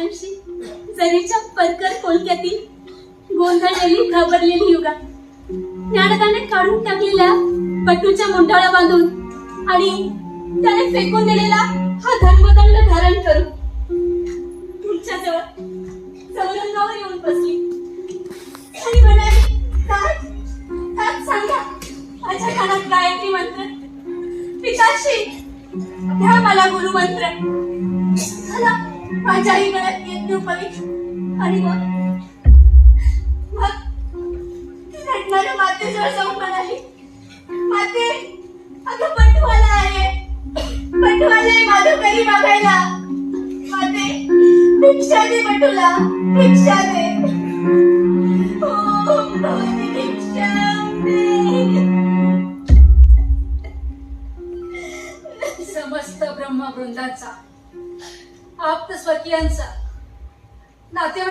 लहानशी जरीच्या परकर कोलक्यातील गोंधळलेली घाबरलेली युगा. ज्ञानदाने काढून टाकलेल्या पटूच्या मुंडाळा बांधून आणि त्याने फेकून दिलेला हा धर्मदंड धारण करून तुमच्या जवळ चौरंगावर येऊन बसली. आणि म्हणाली काय? काय सांगा? माझ्या कानात गायत्री मंत्र. पिताशी घ्या मला गुरुमंत्र माझ्या आई मनात येत पवी आणि मग? मग? ती रडणाऱ्या मातेजवळ जाऊन म्हणाली माते अगं पटवाला आहे. पटवाला आहे माझं घरी बघायला. माते भिक्षा दे पटूला भिक्षा दे. हो, ओ भिक्षा दे. समस्त ब्रह्मवृंदाचा आप्त स्वकीयांचा. नातेवाईक